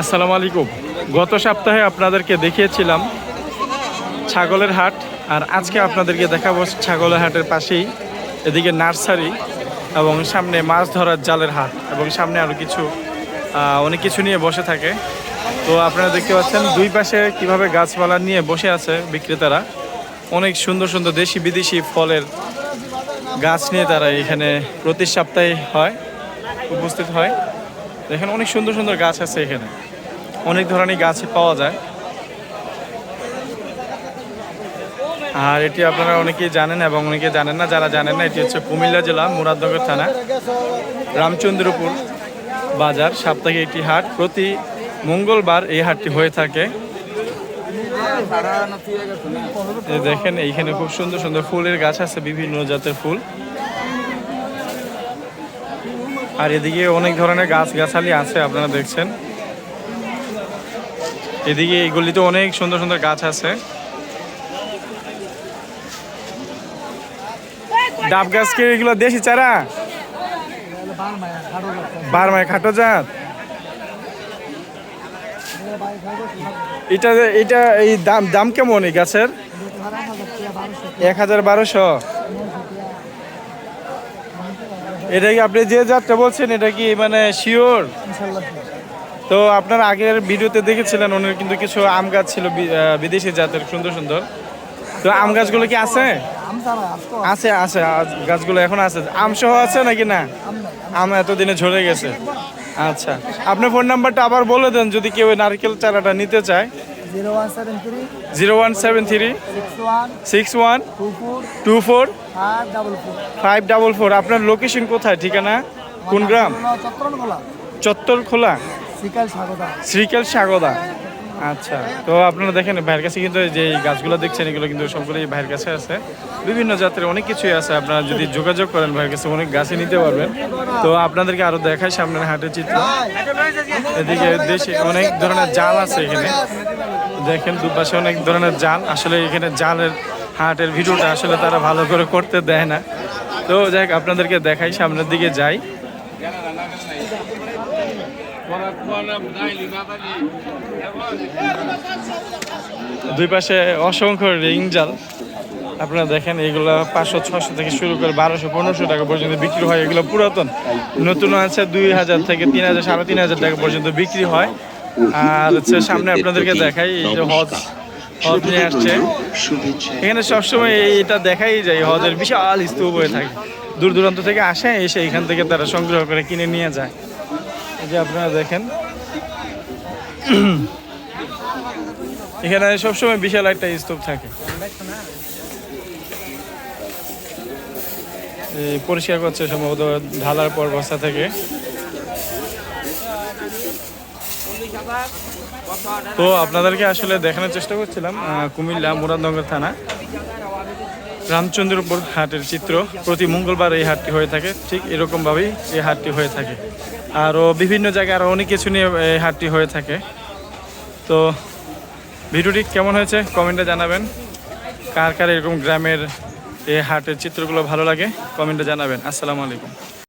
আসসালামু আলাইকুম। গত সপ্তাহে আপনাদেরকে দেখিয়েছিলাম ছাগলের হাট, আর আজকে আপনাদেরকে দেখাবো ছাগলের হাটের পাশেই, এদিকে নার্সারি এবং সামনে মাছ ধরার জালের হাট এবং সামনে আরও কিছু অনেক কিছু নিয়ে বসে থাকে। তো আপনারা দেখতে পাচ্ছেন, দুই পাশে কীভাবে গাছপালা নিয়ে বসে আছে বিক্রেতারা। অনেক সুন্দর সুন্দর দেশি বিদেশি ফলের গাছ নিয়ে তারা এখানে প্রতি সপ্তাহে হয়, উপস্থিত হয়। দেখেন অনেক সুন্দর সুন্দর গাছ আছে এখানে। অনেক ধরনের গাছ পাওয়া যায়। আর এটি আপনারা অনেকেই জানেন এবং অনেকে জানেন না, যারা জানেন না, এটি হচ্ছে কুমিল্লা জেলা, মুরাদনগর থানা, রামচন্দ্রপুর বাজার। সাপ্তাহিক একটি হাট। প্রতি মঙ্গলবার এই হাটটি হয়ে থাকে। দেখেন, এইখানে খুব সুন্দর সুন্দর ফুলের গাছ আছে, বিভিন্ন জাতের ফুল। আর এদিকে অনেক ধরনের গাছ গাছালি আছে, আপনারা দেখছেন। এদিকে এই গলিতে অনেক সুন্দর সুন্দর গাছ আছে। ডাব গাছ গাছকে এগুলো দেশি চারা? বার বারমায় খাটো জাত। এটা এটা এই দাম দাম কেমন এই গাছের? এক হাজার বারোশো। এটা কি আপনি যে জাতটা বলছেন, এটা কি মানে শিওর তো আপনার আগের ভিডিওতে দেখেছিলেন ওনার কিন্তু কিছু আম গাছ ছিল বিদেশি জাতের সুন্দর সুন্দর। তো আম গাছগুলো কি আছে? আছে আছে গাছগুলো এখন আছে। আম সহ আছে নাকি না? আম এতদিনে ঝরে গেছে। আচ্ছা আপনার ফোন নাম্বারটা আবার বলে দেন যদি কেউ নারকেল চারাটা নিতে চায়। Zero one seven three. Six one. Two four. Five double four. আপনার লোকেশন কোথায়? ঠিকানা? কোন গ্রাম? চত্বর খোলা শ্রীকেল সাগদা আচ্ছা তো আপনারা দেখেন, ভাইয়ের কাছে কিন্তু যে গাছগুলো দেখছেন, এগুলো কিন্তু সবগুলোই ভাইয়ের কাছে আছে। বিভিন্ন জাতের অনেক কিছুই আছে, আপনারা যদি যোগাযোগ করেন, ভাইয়ের কাছে অনেক গাছই নিতে পারবেন। তো আপনাদেরকে আরও দেখাই সামনের হাটের চিত্র। এদিকে দেশে অনেক ধরনের জাল আছে এখানে। দেখেন, দুপাশে অনেক ধরনের জাল। আসলে এখানে জালের হাটের ভিডিওটা আসলে তারা ভালো করে করতে দেয় না। তো যাই আপনাদেরকে দেখাই, সামনের দিকে যাই। দুই পাশে অসংখ্য রিং জাল। আপনারা দেখেন, এগুলো পাঁচশো ছশো থেকে শুরু করে বারোশো, পনেরোশো টাকা পর্যন্ত বিক্রি হয়। এগুলো পুরাতন। নতুন আছে দুই হাজার থেকে তিন হাজার, সাড়ে তিন হাজার টাকা পর্যন্ত বিক্রি হয়। আর হচ্ছে সামনে আপনাদেরকে দেখাই, এই যে হজ হজ নিয়ে আসছে। এখানে সবসময় এটা দেখাই যায়, হজের বিশাল স্তূপ হয়ে থাকে। দূর দূরান্ত থেকে আসে, এসে এখান থেকে তারা সংগ্রহ করে কিনে নিয়ে যায়। যে আপনারা দেখেন। এখানে সবসময় বিশাল একটা স্তূপ থাকে। পরিষ্কার করছে সম্ভবত ঢালার পর বস্তা থেকে। তো আপনাদেরকে আসলে দেখানোর চেষ্টা করছিলাম কুমিল্লা মুরাদনগর থানা। রামচন্দ্রপুর হাটের চিত্র। প্রতি মঙ্গলবার এই হাটটি হয়ে থাকে। ঠিক এরকমভাবেই এই হাটটি হয়ে থাকে। আরও বিভিন্ন জায়গায় আরও অনেক কিছু নিয়ে এই হাটটি হয়ে থাকে। তো ভিডিওটি কেমন হয়েছে কমেন্টে জানাবেন। কার কার এরকম গ্রামের এই হাটের চিত্রগুলো ভালো লাগে কমেন্টে জানাবেন। আসসালামু আলাইকুম।